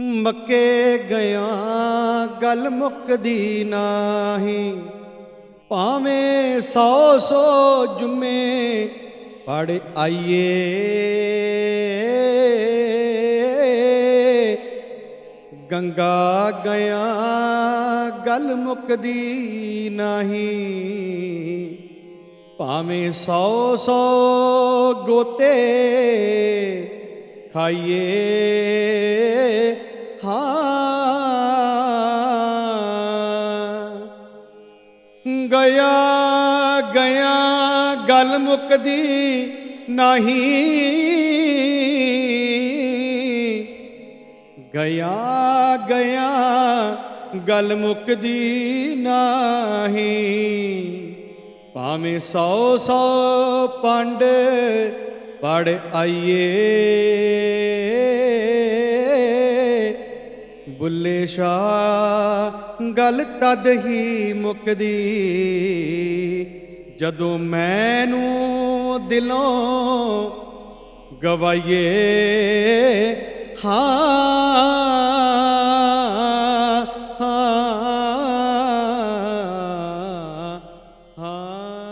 ਮੱਕੇ ਗਿਆ, ਗੱਲ ਮੁੱਕਦੀ ਨਾਹੀ। ਭਾਵੇਂ ਸੌ ਸੌ ਜੁਮੇ ਪੜ ਆਈਏ। ਗੰਗਾ ਗਿਆ, ਗੱਲ ਮੁੱਕਦੀ ਨਹੀਂ। ਭਾਵੇਂ ਸੌ ਸੌ ਗੋਤੇ ਖਾਈਏ। ਹਾਂ। ਗਿਆ ਗਿਆ, ਗੱਲ ਮੁੱਕਦੀ ਨਹੀਂ। ਗਿਆ ਗਿਆ, ਗੱਲ ਮੁੱਕਦੀ ਨਹੀਂ। ਭਾਵੇਂ ਸੌ ਸੌ ਪੰਡ ਪੜ ਆਈਏ। ਬੁੱਲੇ ਸ਼ਾ ਗੱਲ ਤਦ ਹੀ ਮੁੱਕਦੀ। ਜਦੋਂ ਮੈਨੂੰ ਦਿਲੋਂ ਗਵਾਈਏ ਹਾਂ ਹਾਂ ਹਾਂ।